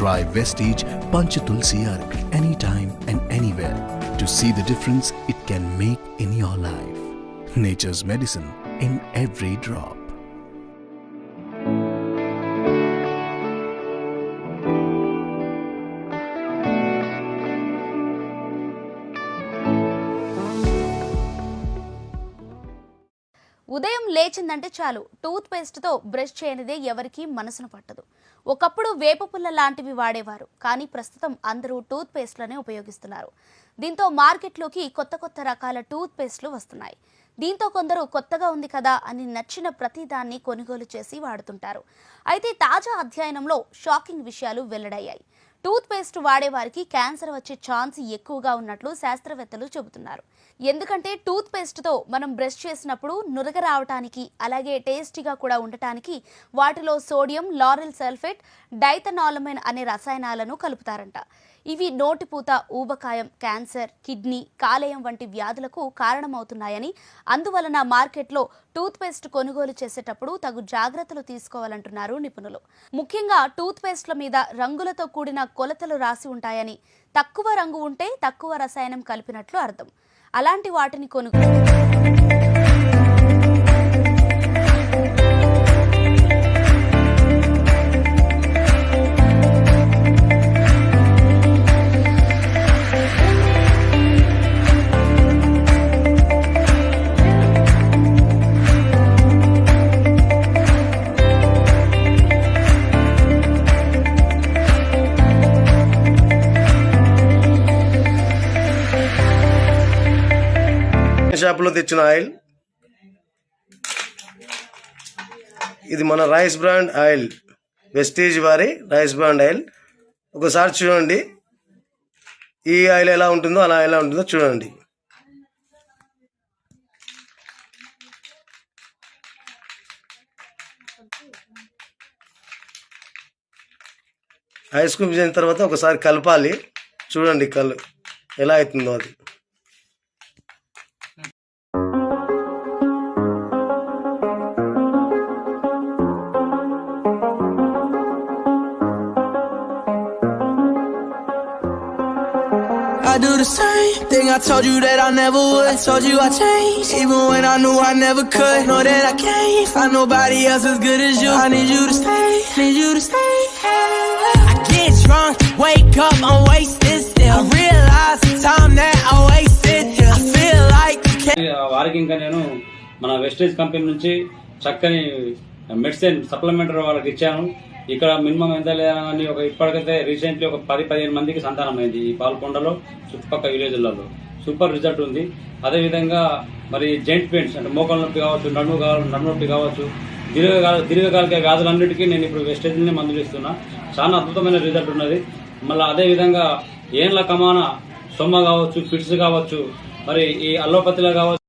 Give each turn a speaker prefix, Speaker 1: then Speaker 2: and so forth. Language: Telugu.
Speaker 1: Try Vestige Panchatul Arc anytime and anywhere to see the difference it can make in your life. Nature's medicine in every drop.
Speaker 2: ఉదయం లేచిందంటే చాలు. టూత్ పేస్ట్తో బ్రష్ చేయనిదే ఎవరికీ మనసును పట్టదు. ఒకప్పుడు వేప పుల్ల లాంటివి వాడేవారు. కానీ ప్రస్తుతం అందరూ టూత్ పేస్ట్లనే ఉపయోగిస్తున్నారు. దీంతో మార్కెట్లోకి కొత్త కొత్త రకాల టూత్ పేస్ట్లు వస్తున్నాయి. దీంతో కొందరు కొత్తగా ఉంది కదా అని నచ్చిన ప్రతిదాన్ని కొనుగోలు చేసి వాడుతుంటారు. అయితే తాజా అధ్యయనంలో షాకింగ్ విషయాలు వెల్లడయ్యాయి. టూత్ పేస్ట్ వాడేవారికి క్యాన్సర్ వచ్చే ఛాన్స్ ఎక్కువగా ఉన్నట్లు శాస్త్రవేత్తలు చెబుతున్నారు. ఎందుకంటే టూత్ పేస్ట్తో మనం బ్రష్ చేసినప్పుడు నురగ రావటానికి అలాగే టేస్టీగా కూడా ఉండటానికి వాటిలో సోడియం లారెల్ సల్ఫేట్ డైథనాలమైన్ అనే రసాయనాలను కలుపుతారంట. ఇవి నోటిపూత ఊబకాయం క్యాన్సర్ కిడ్నీ కాలేయం వంటి వ్యాధులకు కారణమవుతున్నాయని అందువలన మార్కెట్లో టూత్ పేస్ట్ కొనుగోలు చేసేటప్పుడు తగు జాగ్రత్తలు తీసుకోవాలంటున్నారు నిపుణులు. ముఖ్యంగా టూత్ పేస్ట్ల మీద రంగులతో కూడిన కొలతలు రాసి ఉంటాయని. తక్కువ రంగు ఉంటే తక్కువ రసాయనం కలిపినట్లు అర్థం. అలాంటి వాటిని కొనుగోలు
Speaker 3: షాప్లో తెచ్చిన ఆయిల్. ఇది మన రైస్ బ్రాండ్ ఆయిల్. వెస్టేజ్ వారి రైస్ బ్రాండ్ ఆయిల్. ఒకసారి చూడండి. ఈ ఆయిల్ ఎలా ఉంటుందో అలా ఎలా ఉంటుందో చూడండి. ఐస్ క్యూబ్ చేసిన తర్వాత ఒకసారి కలపాలి. చూడండి కల్ ఎలా అవుతుందో అది.
Speaker 4: I do the same thing I told you that I never would. I told you I changed, even when I knew I never could. Know that I can't find nobody else as good as you. I need you to stay, need you to stay. I get drunk, wake up, I'm wasted still. I realize the time that I wasted. I feel like you can't.
Speaker 5: వారికి ఇంకా నేను మన వెస్టేజ్ కంపెనీ నుంచి చక్కని మెడిసిన్ సప్లిమెంటరీ వాళ్ళకి ఇచ్చాను ఇక్కడ మినిమం ఎంత లేదని ఒక ఇప్పటికైతే రీసెంట్లీ ఒక పది పదిహేను మందికి సంతానం అయింది ఈ పాల్కొండలో చుట్టుపక్కల విలేజ్లలో సూపర్ రిజల్ట్ ఉంది. అదేవిధంగా మరి జెంట్ పెయిన్స్ అంటే మోకాల నొప్పి కావచ్చు నడుము కావచ్చు నడుము నొప్పి కావచ్చు దీర్ఘకాల దీర్ఘకాలిక వ్యాధులన్నిటికీ నేను ఇప్పుడు వెస్టేజ్ని మందులు ఇస్తున్నా. చాలా అద్భుతమైన రిజల్ట్ ఉన్నది. మళ్ళీ అదేవిధంగా ఏండ్ల కమాన సొమ్మ కావచ్చు ఫిట్స్ కావచ్చు మరి ఈ అల్లోపతిలో కావచ్చు